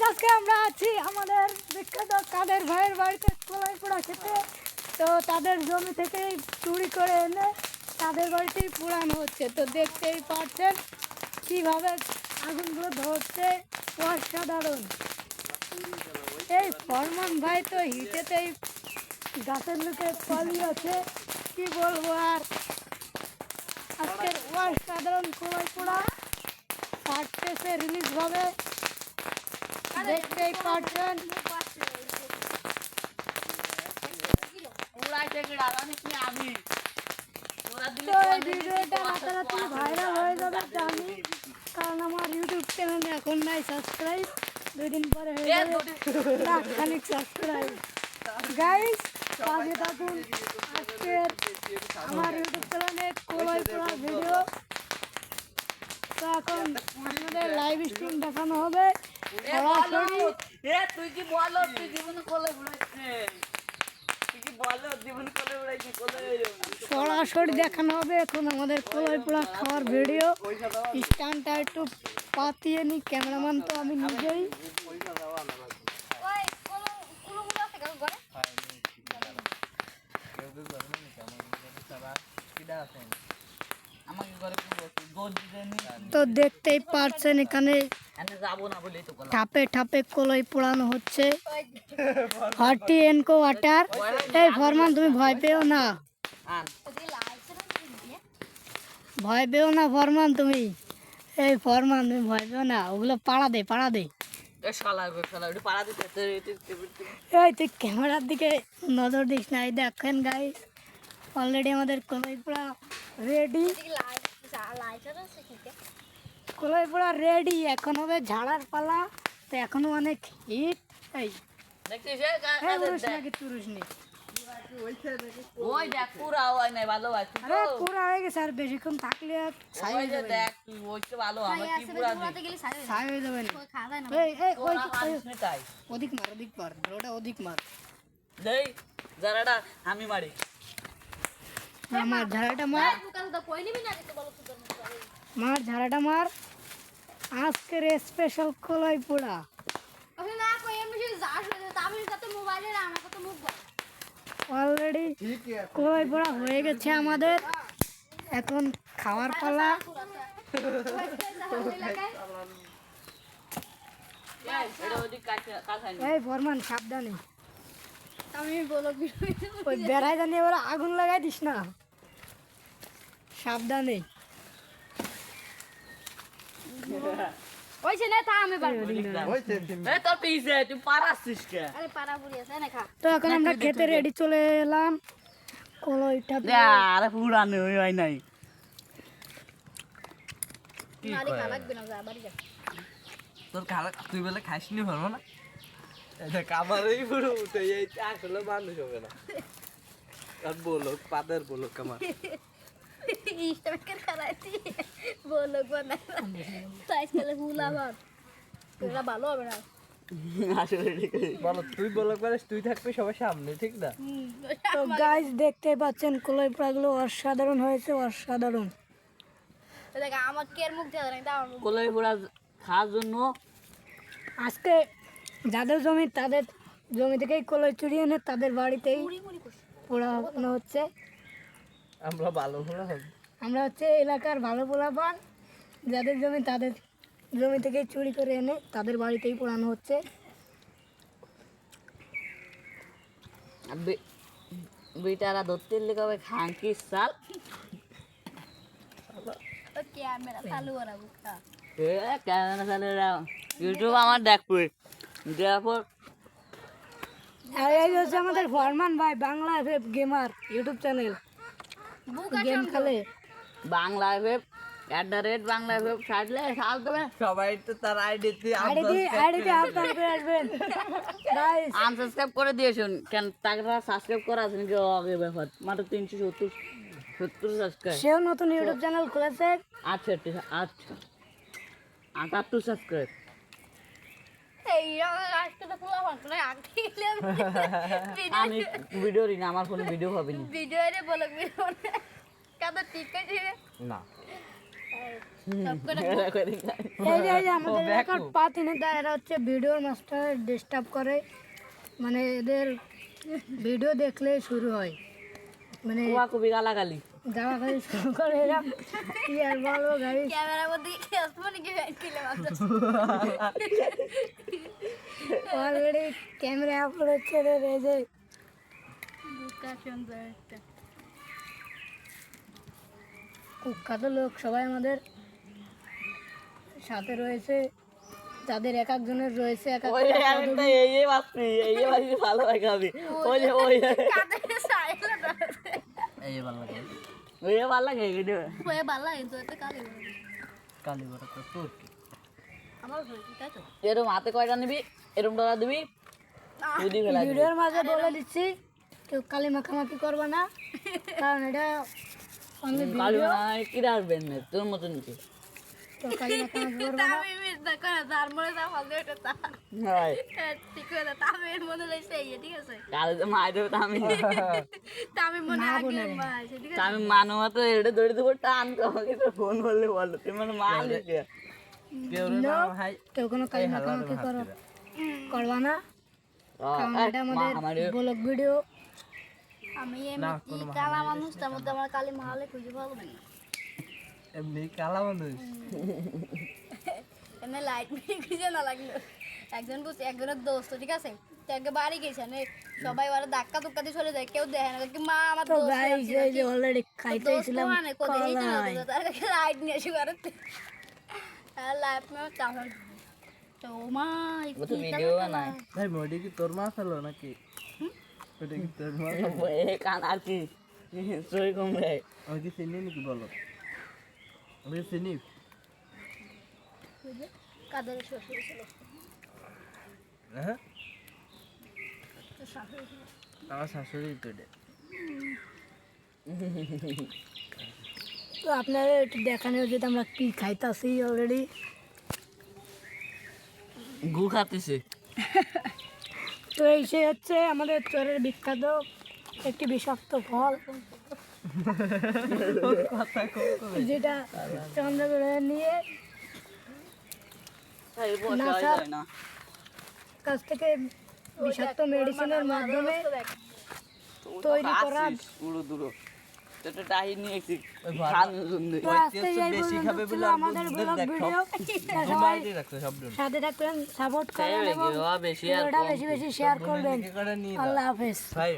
Guys আজকে আমরা আছি আমাদের বিখ্যাত কাদের ভাইয়ের বাড়িতে কলাই পোড়া খেতে। তো তাদের জমি থেকেই চুরি করে এনে তাদের বাড়িতেই পোড়ানো হচ্ছে। তো দেখতেই পাচ্ছেন কীভাবে আগুনগুলো ধরছে। অসাধারণ। এই ফরমান ভাই তো হিটেতেই গাছের লোকে পালিয়েছে কি বলব আর? আজকের অসাধারণ কলাই পোড়া। পার্টেসে রিলিজ হবে। দেখতেই পাচ্ছেন উড়াইতে গেলা জানি কি আমি। তো এই ভিডিওটা রাতারাতি ভাইরাল হয়ে যাবে জানি। কারণ আমার ইউটিউব চ্যানেলে এখন নাই সাবস্ক্রাইব দুই দিন পরে হয়ে যাবে লাখ সাবস্ক্রাইব গাইস পাশে থাকুন। আজকের আমার ইউটিউব চ্যানেলে কোলাই পোড়া ভিডিও তো এখন আপনাদের লাইভ স্ট্রিম দেখানো হবে। তুই কি বলো তুই জীবনে কোলে কোলে সরাসরি দেখানো হবে এখন আমাদের কলাই পোড়া খাওয়ার ভিডিও। স্ট্যান্ডটা একটু পাতিয়ে নি ক্যামেরাম্যান তো আমি নিজেই। তো দেখতেই পারছেন এখানে আমি যাব না বলেই তো কোলা ঠাপে ঠাপে কলাই পোড়ানো হচ্ছে হটি এনকো ওয়াটার এই ফরমান তুমি ভয় পেও না ভয় পেও না ফরমান তুমি এই ফরমান তুমি ভয় পেও না ওগুলো পাড়া দে পাড়া দে এই তুই ক্যামেরার দিকে নজর দিস না এই দেখেন গাই অলরেডি আমাদের কলাই পোড়া রেডি কলাই পোড়া রেডি এখন হবে ঝাড়ার পালা তো এখনও অনেক হিট এই। দেখছিস পুরুষ নাকি পুরুষ নেই ওই দেখ পুরা নাই ভালো আছে আরে পুরা গেছে আর বেশিক্ষণ থাকলে মার মার ওটা মার। দেই আমি মারি। আমার ঝাড়াটা মার। মার ঝাড়াটা মার। আজকের স্পেশাল কলাই পোড়া অলরেডি কলাই পোড়া হয়ে গেছে আমাদের। এখন খাওয়ার পালা। এই, নি। এই ফরমান সাবধানে। ওই বেড়ায় জানি এবার আগুন লাগাই দিস না। সাবধানে ওদিক যা। এই তোর পিছে তুই পারাছিস কে তো এখন আমরা খেতে রেডি চলে এলাম। কলাইটা আরে পুরানো হয় নাই। তোর খালা তুই বলে খাসনি পারব না? এটা কামারই পুরো উঠে এই আসলে মানুষ হবে না। আর বলো পাদের বলো কামার ভালো দেখতে পাচ্ছেন কলাই পোড়াগুলো অসাধারণ হয়েছে অসাধারণ জন্য আজকে যাদের জমি তাদের জমি থেকেই কলাই চুরি এনে তাদের বাড়িতেই করছি হচ্ছে আমরা ভালো করে হবে। আমরা হচ্ছে এলাকার ভালো পোড়া পান যাদের জমি তাদের জমি থেকেই চুরি করে এনে তাদের বাড়িতেই পোড়ানো হচ্ছে। বেটারা ধরতে লেগে খাঙ্কি সাল। ও ক্যামেরা চালু ইউটিউব আমার দেখবে। দেওয়ার আর এই হচ্ছে আমাদের ফরমান ভাই Bangla gamer YouTube channel game খেলে। Bangla web at the rate Bangla web ছাড়লে সাল দেবে। সবাই তো তার আইডিতে আইডি আইডিতে আপনার করে আসবেন। গাইস আনসাবস্ক্রাইব করে দিয়েছেন কেন তাকে সাবস্ক্রাইব করা আছে নাকি? আগে ব্যাপার। মাত্র তিনশো সত্তর সত্তর সাবস্ক্রাইব সেও নতুন ইউটিউব চ্যানেল খুলেছে। আচ্ছা আটাত্তর সাবস্ক্রাইব এই আজকে তো পুরো ফোন করে আগে আমি ভিডিও আমার ফোনে ভিডিও হবে না। ভিডিও রে ভিডিও কাদা ঠিক আছে না। এই এরা করে খায়। এই যে এই যে আমাদের এলাকার পাতিনেতা এরা হচ্ছে ভিডিওর মাস্টার ডিস্টার্ব করে। মানে এদের ভিডিও দেখলে শুরু হয়। মানে কুয়া কবি গালাগালি। গালাগালি শুরু করে এরা। কি আর বলব গাড়ি ক্যামেরার মধ্যে কি আসব নাকি কিলে অলরেডি ক্যামেরা আপলোড হচ্ছে এদের এই যে বুকা সুন্দর একটা। কুখ্যাত লোক। সবাই আমাদের সাথে রয়েছে। তাদের এক একজনের রয়েছে এক ভালো ওই যে ওই এই ভালো লাগে। ওই ভালো লাগে ভালো লাগে তো কালি কালী বড় তো তোর এরম হাতে কয়টা নিবি? ডলা দিবি। ভিডিওর মাঝে বলে দিচ্ছি কেউ কালি মাখামাখি করবে না। কারণ এটা তোর মতন কি? কেউ কালি মাখামাখি করবে না। আমি মিথ্যা করে তার মনে যা ফল দিয়ে ওটা তা মানব এটা ধরে দেবো টান ফোন করলে বলো তুই মানে মান কেউ কোনো করো? করবা না? আমাদের ব্লগ ভিডিও। আমি এমনি কালা মানুষ তার মধ্যে আমার কালি মাহালে খুঁজে পাবো না। এমনি কালা মানুষ? এমনি লাইট খুঁজে না লাগল। একজন বুঝছে একজনের দোস্ত ঠিক আছে? বাড়ি গেছে মানে সবাই ওরা ধাক্কা ধুক্কা দিয়ে চলে যায় কেউ দেখে না। কি মা আমার তো দোস্ত গাইস অলরেডি খাইতেছিলাম মানে কোথায়? লাইট নিয়ে এসে করতে আর লাইট মে চাহল তো মা ভিডিও বানায়। ভাই মোডি কি তোর মাছ হলো নাকি? কান আর কি সই কম আমি কি চিনি নাকি বলো আমি চিনি কাদের শ্বশুর ছিল? হ্যাঁ? তো শাশুড়ি ছিল। আমার শাশুড়ি তো এটা তো আপনারা একটু দেখানো যেটা আমরা কি খাইতাছি অলরেডি গু খাতেছে তো এই সে হচ্ছে আমাদের চরের বিখ্যাত একটি বিষাক্ত ফল। যেটা চন্দ্রগ্রহ নিয়ে কাছ থেকে বিষাক্ত মেডিসিনের মাধ্যমে তৈরি করা সাপোর্ট করেন এবং বেশি বেশি শেয়ার করবেন। আল্লাহ হাফেজ। ভাই